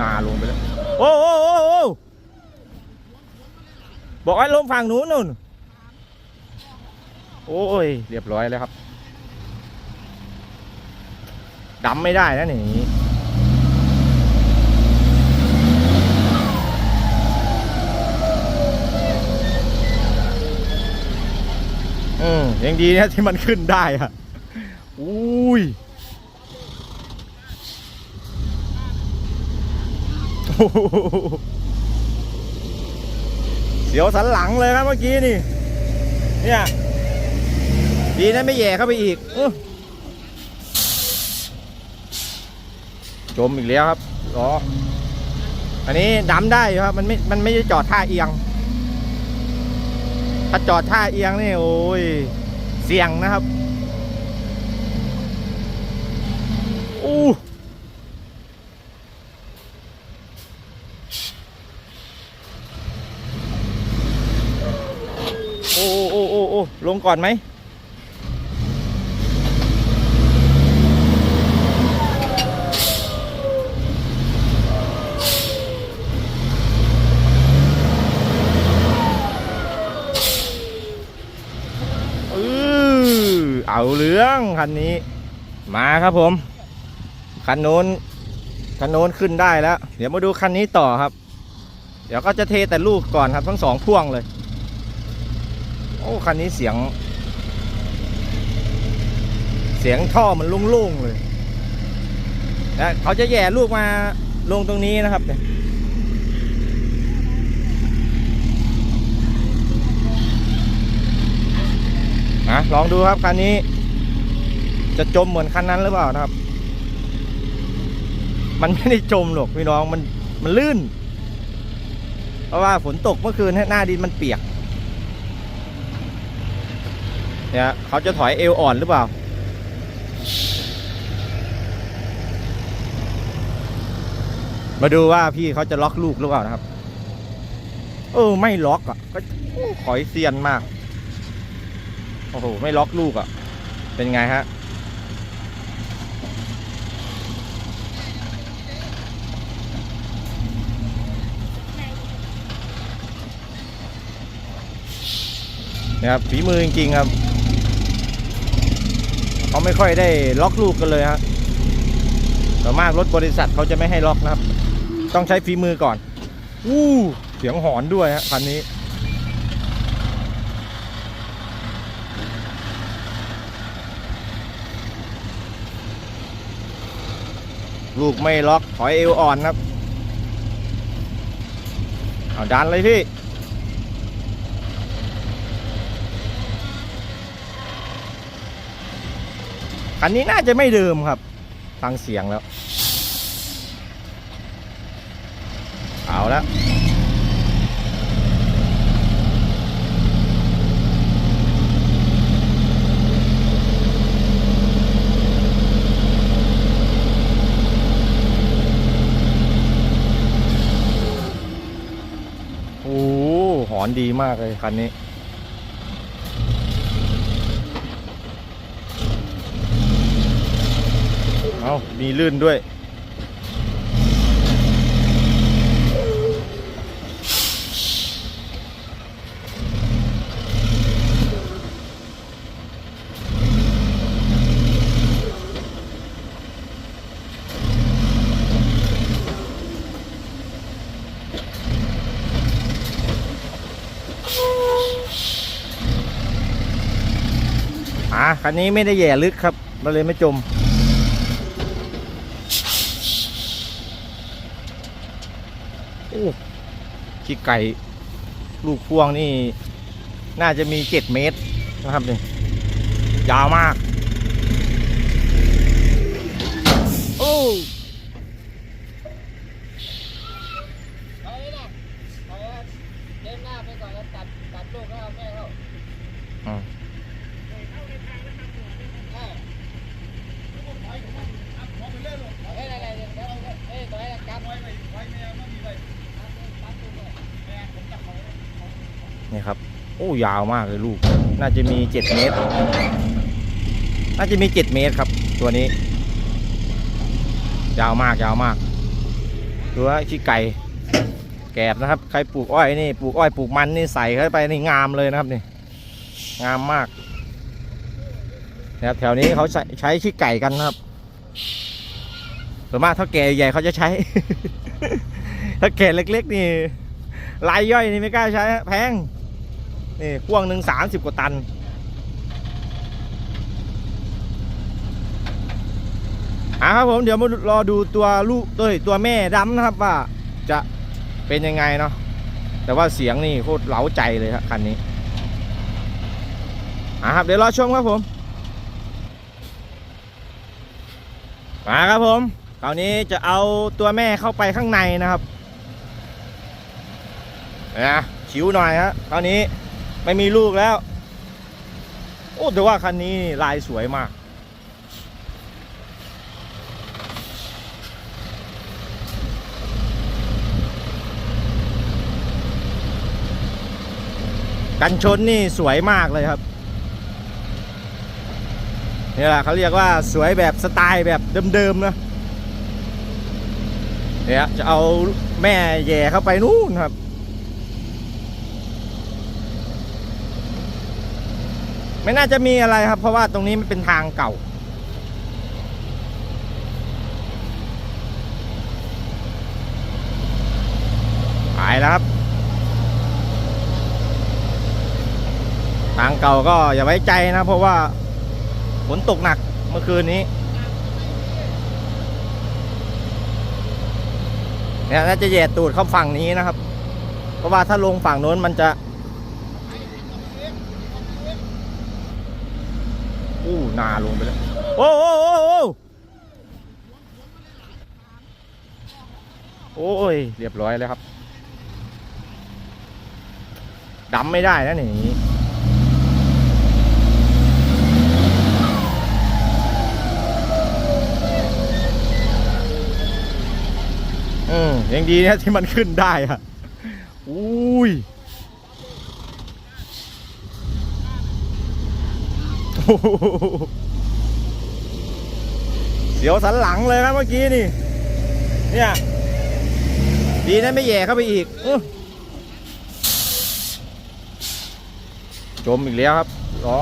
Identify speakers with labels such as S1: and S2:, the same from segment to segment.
S1: นาลงไปแล้ว โอ้โอ้โอ้โอ้บอกให้ลงฝั่งนู้นนู่น โอ้ย เรียบร้อยแล้วครับดำไม่ได้นะนี่อืมยังดีนะที่มันขึ้นได้อะอุ้ยโอ้โห เสียวสันหลังเลยครับเมื่อกี้นี่ เนี่ย ดีนะไม่แย่เข้าไปอีกอจมอีกแล้วครับล้ออันนี้ดำได้ครับ มันไม่ มันไม่ได้จอดท่าเอียง ถ้าจอดท่าเอียงนี่โอ้ย เสี่ยงนะครับ อู้ โอ้โอ้โอ้โอ้ลงก่อนไหมเออเอาเรื่องคันนี้มาครับผมคันโน้นคันโน้นขึ้นได้แล้ว เดี๋ยวมาดูคันนี้ต่อครับ เดี๋ยวก็จะเทแต่ลูกก่อนครับทั้งสองพ่วงเลย โอ้คันนี้เสียง เสียงท่อมันโล่งๆเลยแล้วเขาจะแย่ลูกมาลงตรงนี้นะครับเนี่ยนะลองดูครับคันนี้ จะจมเหมือนคันนั้นหรือเปล่านะครับ มันไม่ได้จมหรอกพี่น้องมันมันลื่น เพราะว่าฝนตกเมื่อคืนหน้าดินมันเปียก เนี่ยเขาจะถอยเอวอ่อนหรือเปล่า มาดูว่าพี่เขาจะล็อกลูกหรือเปล่านะครับ เออไม่ล็อกอะ ก็โอ้ขอยเซียนมาก โอ้โหไม่ล็อกลูกอะ เป็นไงฮะนี่ยครับฝีมือจริงๆครับ เขาไม่ค่อยได้ล็อกลูกกันเลยฮะส่มากรถบริษัทเขาจะไม่ให้ล็อกนะครับ ต้องใช้ฝีมือก่อนอู้เสียงหอนด้วยฮะคันนี้ลูกไม่ล็อกถอยเอวอ่อนครับ เอาดันเลยพี่ คันนี้น่าจะไม่เดิมครับ ฟังเสียงแล้ว เอาแล้วโอ้โหหอนดีมากเลยคันนี้ เอามีลื่นด้วย อะคันนี้ไม่ได้แย่ลึกครับมันเลยไม่จม โอ้ ขี้ไก่ลูกพวงนี่ น่าจะมีเจ็ดเมตรนะครับนี่ยาวมาก โอ้
S2: ถอยนะถอยนะเดินหน้าไปก่อนแล้วตัดตัดลูกแล้วเอาแม่เข้า
S1: อืม
S2: เออเอ้ยอะไรๆเดี๋ยวเดี๋ยวเอ้ยถอยนะจับ
S1: นี่ครับ โอ้ยาวมากเลยลูก น่าจะมีเจ็ดเมตร น่าจะมีเจ็ดเมตรครับ ตัวนี้ ยาวมากยาวมาก
S2: เดู
S1: ฮะขี้ไก่แกบนะครับ ใครปลูกอ้อยนี่ปลูกอ้อยปลูกมันนี่ใส่เข้าไปนี่งามเลยนะครับนี่งามมากนะครับแถวนี้เขาใช้ใช้ขี้ไก่กันนะครับส่วนมากเท่าแก่ใหญ่เขาจะใช้ถ้าแก่เล็ก ๆ นี่รายย่อยนี่ไม่กล้าใช้แพง นี่พ่วงหนึ่งสามสิบกว่าตัน อะครับผมเดี๋ยวมารอดูตัวลูกตัวตัวแม่ดำนะครับว่าจะเป็นยังไงเนาะแต่ว่าเสียงนี่โคตรเล้าใจเลยครับคันนี้อะครับเดี๋ยวรอชมครับผมมาครับผมคราวนี้จะเอาตัวแม่เข้าไปข้างในนะครับนะชิวหน่อยฮะคราวนี้ ไม่มีลูกแล้ว โอ้แต่ว่าคันนี้ลายสวยมาก กันชนนี่สวยมากเลยครับนี่แหละเขาเรียกว่าสวยแบบสไตล์แบบเดิมๆนะเนี่ยจะเอาแม่แย่เข้าไปนู่นครับ ไม่น่าจะมีอะไรครับ เพราะว่าตรงนี้มันเป็นทางเก่า ไปแล้วครับ ทางเก่าก็อย่าไว้ใจนะ เพราะว่าฝนตกหนักเมื่อคืนนี้เนี่ยน่าจะแย่ตูดเข้าฝั่งนี้นะครับ เพราะว่าถ้าลงฝั่งโน้นมันจะ อู้หนาลงไปแล้ว โอ้โอ้โอ้โอ้โอ้ย เรียบร้อยแล้วครับดำไม่ได้นะนี่อืมยังดีนะที่มันขึ้นได้อะอุ้ยโอ้โห เสียวสันหลังเลยครับเมื่อกี้นี่ เนี่ย ดีนะไม่แย่เข้าไปอีกจมอีกแล้วครับล้อ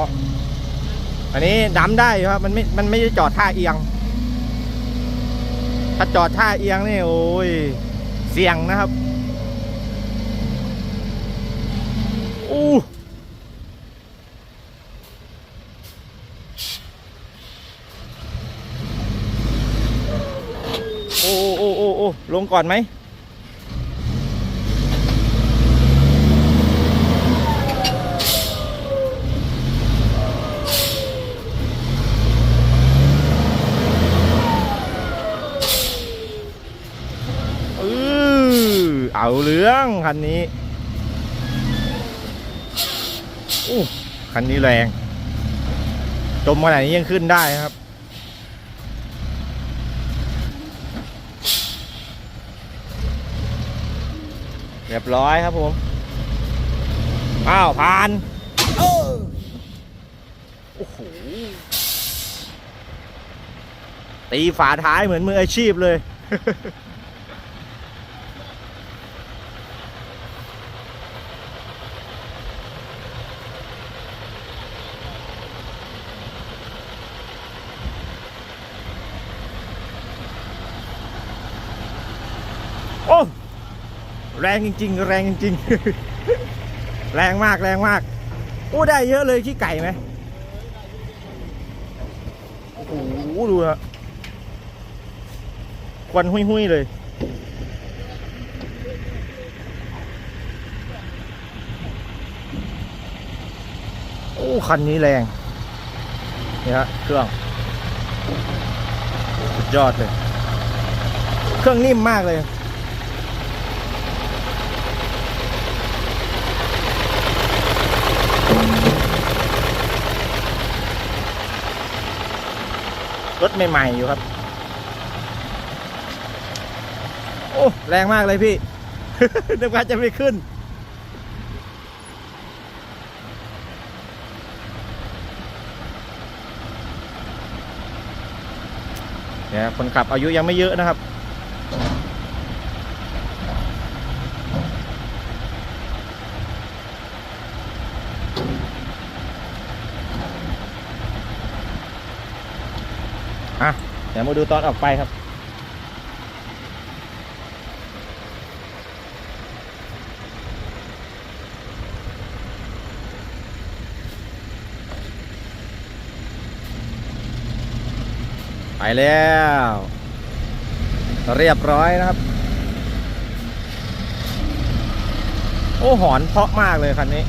S1: อันนี้ดำได้ครับ มันไม่ มันไม่ได้จอดท่าเอียง ถ้าจอดท่าเอียงนี่ โอ้ย เสี่ยงนะครับ อู้โอ้โอ้โอ้โอ้ ลงก่อนไหมเออเอาเรื่องคันนี้อู้คันนี้แรง จมขนาดนี้ยังขึ้นได้ครับ เรียบร้อยครับผมอ้าวผ่านโอ้โหตีฝาท้ายเหมือนมืออาชีพเลย โอ้ แรงจริง ๆ แรงจริง ๆ แรงมากแรงมากโอ้ได้เยอะเลยขี้ไก่ไหมโอ้โหดูอะควันหุยๆเลยโอ้คันนี้แรงนี่ฮะเครื่องสุดยอดเลย เครื่องนิ่มมากเลย รถใหม่ๆอยู่ครับ โอ้แรงมากเลยพี่นึกว่าจะไม่ขึ้น เนี่ยคนขับอายุยังไม่เยอะนะครับ อะเดี๋ยวมาดูตอนออกไปครับไปแล้ว เรียบร้อยนะครับ โอ้หอนเพาะมากเลยคันนี้